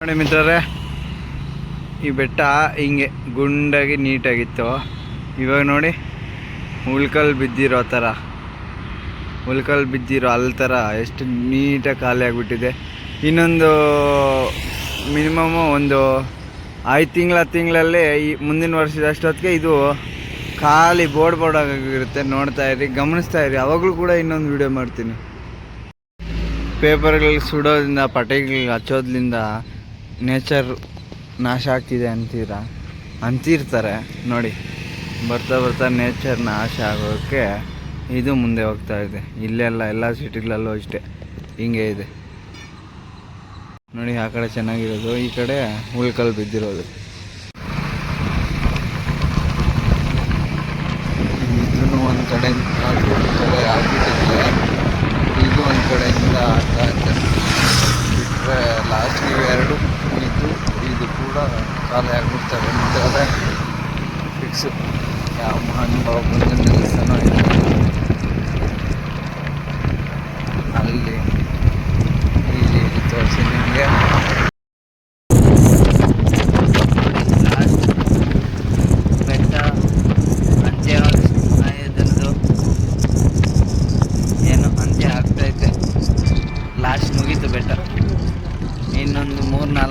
ನೋಡಿ ಮಿತ್ರರೇ, ಈ ಬೆಟ್ಟ ಹಿಂಗೆ ಗುಂಡಾಗಿ ನೀಟಾಗಿತ್ತು. ಇವಾಗ ನೋಡಿ ಉಳ್ಕಲ್ ಬಿದ್ದಿರೋ ಥರ ಉಳ್ಕಲ್ ಬಿದ್ದಿರೋ ಅಲ್ಲಿ ಥರ ಎಷ್ಟು ನೀಟಾಗಿ ಖಾಲಿ ಆಗಿಬಿಟ್ಟಿದೆ. ಇನ್ನೊಂದು ಮಿನಿಮಮ್ ಒಂದು ಐದು ತಿಂಗಳ ತಿಂಗಳಲ್ಲಿ ಈ ಮುಂದಿನ ವರ್ಷದ ಅಷ್ಟೊತ್ತಿಗೆ ಇದು ಖಾಲಿ ಬೋರ್ಡ್ ಬೋರ್ಡ್ ಆಗಿರುತ್ತೆ. ನೋಡ್ತಾ ಇರಿ, ಗಮನಿಸ್ತಾ ಇರಿ, ಅವಾಗಲೂ ಕೂಡ ಇನ್ನೊಂದು ವಿಡಿಯೋ ಮಾಡ್ತೀನಿ. ಪೇಪರ್ಗಳಿಗೆ ಸುಡೋದ್ರಿಂದ ಪಟೇಗಳಿಗೆ ಹಚ್ಚೋದ್ರಿಂದ ನೇಚರ್ ನಾಶ ಆಗ್ತಿದೆ ಅಂತೀರಾ? ಅಂತಿರ್ತಾರೆ. ನೋಡಿ, ಬರ್ತಾ ಬರ್ತಾ ನೇಚರ್ ನಾಶ ಆಗೋಕ್ಕೆ ಇದು ಮುಂದೆ ಹೋಗ್ತಾ ಇದೆ. ಇಲ್ಲೆಲ್ಲ ಎಲ್ಲ ಸಿಟಿಗಳಲ್ಲೂ ಅಷ್ಟೇ. ಹಿಂಗೆ ಇದೆ. ನೋಡಿ, ಆ ಕಡೆ ಚೆನ್ನಾಗಿರೋದು. ಈ ಕಡೆ ಉಳ್ಕಲ್ ಬಿದ್ದಿರೋದು. ಇದನ್ನು ಒಂದು ಕಡೆ ಆಗ್ಬಿಟ್ಟಿದೆ ಇದು ಒಂದು ಕಡೆಯಿಂದ ಆಗ್ತಾ ಇದೆ ಬಿಟ್ಟರೆ ಲಾಸ್ಟ್ ಇವೆರಡು ಇದು ಇದು ಕೂಡ ಖಾಲಿ ಆಗ್ಬಿಡ್ತವೆ. ಮತ್ತು ಅದೇ ಫಿಕ್ಸು ಯಾವ ನಿಲ್ಲಿಸ್ತಾನೋ ಇಲ್ಲ ಅಲ್ಲಿ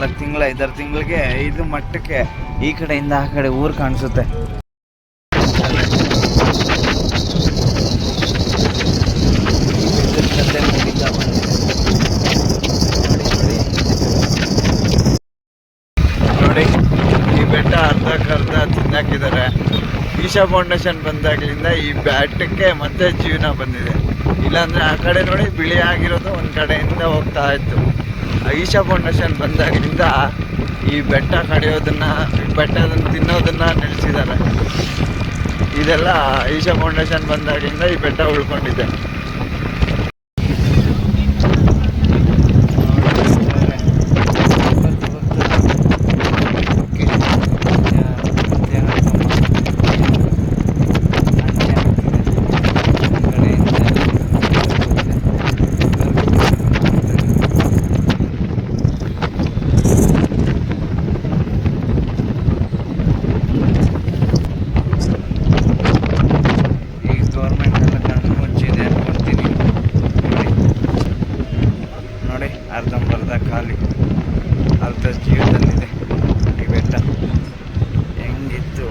ನಾಲ್ಕು ತಿಂಗಳ ಐದಾರು ತಿಂಗಳಿಗೆ ಇದು ಮಟ್ಟಕ್ಕೆ ಈ ಕಡೆಯಿಂದ ಆ ಕಡೆ ಊರು ಕಾಣಿಸುತ್ತೆ. ನೋಡಿ, ಈ ಬೆಟ್ಟ ತಿನ್ನಾಕಿದ್ದಾರೆ ಈಶಾ ಫೌಂಡೇಶನ್ ಬಂದಾಗ್ಲಿಂದ ಈ ಬ್ಯಾಟಕ್ಕೆ ಮತ್ತೆ ಜೀವನ ಬಂದಿದೆ. ಇಲ್ಲಾಂದ್ರೆ ಆ ಕಡೆ ನೋಡಿ ಬಿಳಿ ಆಗಿರೋದು ಒಂದು ಕಡೆಯಿಂದ ಹೋಗ್ತಾ ಇತ್ತು. ಈಶಾ ಫೌಂಡೇಶನ್ ಬಂದಾಗಿಂದ ಈ ಬೆಟ್ಟ ಕಡಿಯೋದನ್ನ ಬೆಟ್ಟದನ್ನ ತಿನ್ನೋದನ್ನ ನಿಲ್ಲಿಸಿದ್ದಾರೆ. ಇದೆಲ್ಲ ಐಶಾ ಫೌಂಡೇಶನ್ ಬಂದಾಗಿಂದ ಈ ಬೆಟ್ಟ ಉಳ್ಕೊಂಡಿದೆ ಈಗ ಗೌರ್ಮೆಂಟ್ ಎಲ್ಲ ಕಣ್ಣು ಮುಚ್ಚಿದೆ ಅನ್ಕೊಂತೀನಿ ನೋಡಿ ನೋಡಿ ಅರ್ಧಂಬರ್ಧ ಖಾಲಿ ಅರ್ಧ ಜೀವದಲ್ಲಿದೆ ಈ ಬೆಟ್ಟ ಹೆಂಗಿತ್ತು?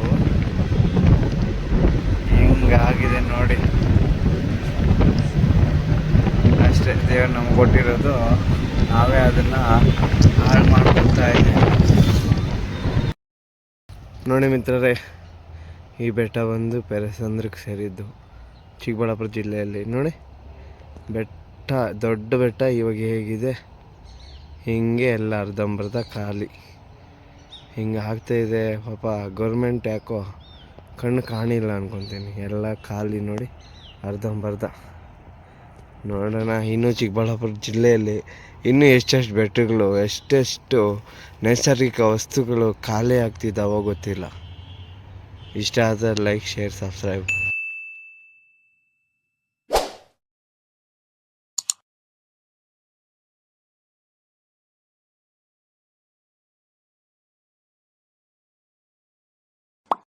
ಹೆಂಗಾಗಿದೆ ನೋಡಿ. ಅಷ್ಟೇ ದೇವ್ರು ನಮ್ಗೆ ಕೊಟ್ಟಿರೋದು. ನಾವೇ ಅದನ್ನು ಹಾಳು ಮಾಡ್ಕೊಳ್ತಾ ಇದ್ದೀವಿ. ನೋಡಿ ಮಿತ್ರರೇ, ಈ ಬೆಟ್ಟ ಬಂದು ಪೆರಸಂದ್ರಕ್ಕೆ ಸೇರಿದ್ದು ಚಿಕ್ಕಬಳ್ಳಾಪುರ ಜಿಲ್ಲೆಯಲ್ಲಿ. ನೋಡಿ, ಬೆಟ್ಟ, ದೊಡ್ಡ ಬೆಟ್ಟ ಇವಾಗ ಹೇಗಿದೆ. ಹಿಂಗೆ ಎಲ್ಲ ಅರ್ಧಂಬರ್ಧ ಖಾಲಿ. ಹಿಂಗೆ ಆಗ್ತಾಯಿದೆ ಪಾಪ ಗೌರ್ಮೆಂಟ್ ಯಾಕೋ ಕಣ್ಣು ಕಾಣಿಲ್ಲ ಅನ್ಕೊತೀನಿ. ಎಲ್ಲ ಖಾಲಿ ನೋಡಿ ಅರ್ಧಂಬರ್ಧ. ನೋಡೋಣ, ಇನ್ನೂ ಚಿಕ್ಕಬಳ್ಳಾಪುರ ಜಿಲ್ಲೆಯಲ್ಲಿ ಇನ್ನೂ ಎಷ್ಟೆಷ್ಟು ಬೆಟ್ಟಗಳು, ಎಷ್ಟೆಷ್ಟು ನೈಸರ್ಗಿಕ ವಸ್ತುಗಳು ಖಾಲಿ ಆಗ್ತಿದ್ದಾವೋ ಗೊತ್ತಿಲ್ಲ. ಇಷ್ಟ ಆದರೆ ಲೈಕ್, ಶೇರ್, ಸಬ್ಸ್ಕ್ರೈಬ್.